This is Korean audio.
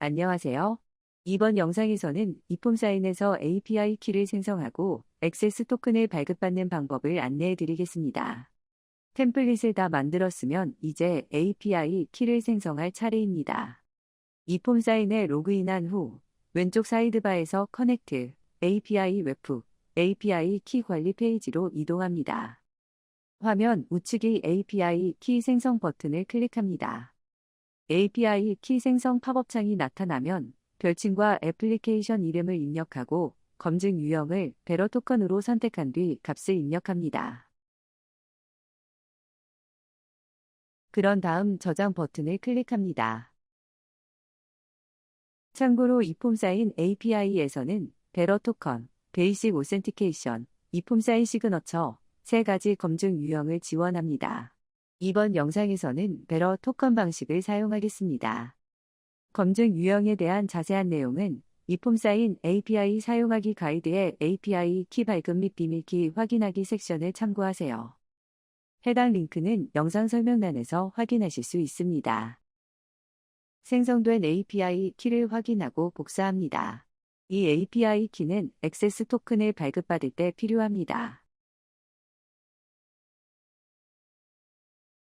안녕하세요. 이번 영상에서는 이폼 사인에서 API 키를 생성하고 액세스 토큰을 발급받는 방법을 안내해 드리겠습니다. 템플릿을 다 만들었으면 이제 API 키를 생성할 차례입니다. 이폼 사인에 로그인한 후 왼쪽 사이드바에서 커넥트, API 웹프, API 키 관리 페이지로 이동합니다. 화면 우측의 API 키 생성 버튼을 클릭합니다. API 키 생성 팝업창이 나타나면 별칭과 애플리케이션 이름을 입력하고 검증 유형을 베러 토큰으로 선택한 뒤 값을 입력합니다. 그런 다음 저장 버튼을 클릭합니다. 참고로 이 폼사인 API에서는 베러 토컨, 베이직 오센티케이션, 이폼사인 시그너처 세 가지 검증 유형을 지원합니다. 이번 영상에서는 베러 토컨 방식을 사용하겠습니다. 검증 유형에 대한 자세한 내용은 이폼 사인 API 사용하기 가이드의 API 키 발급 및 비밀키 확인하기 섹션을 참고하세요. 해당 링크는 영상 설명란에서 확인하실 수 있습니다. 생성된 API 키를 확인하고 복사합니다. 이 API 키는 액세스 토큰을 발급받을 때 필요합니다.